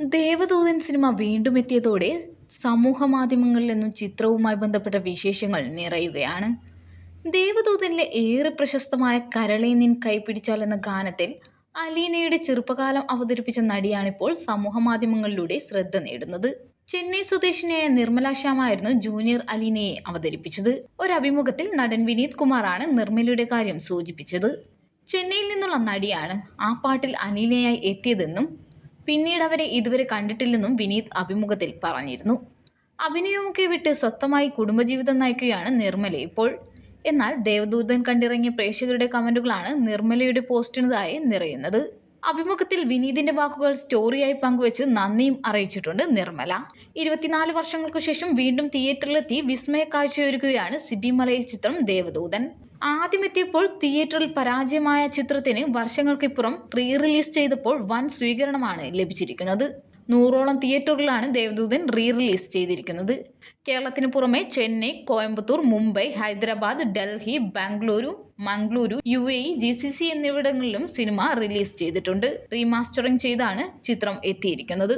Devadoothan cinema വീണ്ടും എത്തിയതോടെ സമൂഹ മാധ്യമങ്ങളിൽ നിന്നും ചിത്രവുമായി ബന്ധപ്പെട്ട വിശേഷങ്ങൾ നിറയുകയാണ്. ദേവദൂതനിലെ ഏറെ പ്രശസ്തമായ കരളെ നിൻ കൈപിടിച്ചാൽ എന്ന ഗാനത്തിൽ അലീനയുടെ ചെറുപ്പകാലം അവതരിപ്പിച്ച നടിയാണിപ്പോൾ സമൂഹ മാധ്യമങ്ങളിലൂടെ ശ്രദ്ധ നേടുന്നത്. ചെന്നൈ സ്വദേശിനിയായ നിർമ്മല ശ്യാമായിരുന്നു ജൂനിയർ അലീനയെ അവതരിപ്പിച്ചത്. ഒരു അഭിമുഖത്തിൽ നടൻ വിനീത് കുമാറാണ് നിർമ്മലയുടെ കാര്യം സൂചിപ്പിച്ചത്. ചെന്നൈയിൽ നിന്നുള്ള നടിയാണ് ആ പാട്ടിൽ അലീനയായി എത്തിയതെന്നും പിന്നീട് അവരെ ഇതുവരെ കണ്ടിട്ടില്ലെന്നും വിനീത് അഭിമുഖത്തിൽ പറഞ്ഞിരുന്നു. അഭിനയമൊക്കെ വിട്ട് സ്വസ്ഥമായി കുടുംബജീവിതം നയിക്കുകയാണ് നിർമ്മല ഇപ്പോൾ. എന്നാൽ ദേവദൂതൻ കണ്ടിറങ്ങിയ പ്രേക്ഷകരുടെ കമന്റുകളാണ് നിർമ്മലയുടെ പോസ്റ്റിനതായി നിറയുന്നത്. അഭിമുഖത്തിൽ വിനീതിന്റെ വാക്കുകൾ സ്റ്റോറിയായി പങ്കുവച്ച് നന്ദിയും അറിയിച്ചിട്ടുണ്ട് നിർമ്മല. ഇരുപത്തിനാല് വർഷങ്ങൾക്കു ശേഷം വീണ്ടും തിയേറ്ററിലെത്തി വിസ്മയ കാഴ്ചയൊരുക്കുകയാണ് സിബി മലയിൽ ചിത്രം ദേവദൂതൻ. ആദ്യമെത്തിയപ്പോൾ തിയേറ്ററിൽ പരാജയമായ ചിത്രത്തിന് വർഷങ്ങൾക്കിപ്പുറം റീ റിലീസ് ചെയ്തപ്പോൾ വൻ സ്വീകരണമാണ് ലഭിച്ചിരിക്കുന്നത്. നൂറോളം തിയേറ്ററുകളിലാണ് ദേവദൂതൻ റീ റിലീസ് ചെയ്തിരിക്കുന്നത്. കേരളത്തിന് പുറമെ Chennai Coimbatore Mumbai Hyderabad Delhi Bengaluru Mangaluru U A G C C എന്നിവിടങ്ങളിലും സിനിമ റിലീസ് ചെയ്തിട്ടുണ്ട്. റീമാസ്റ്ററിംഗ് ചെയ്താണ് ചിത്രം എത്തിയിരിക്കുന്നത്.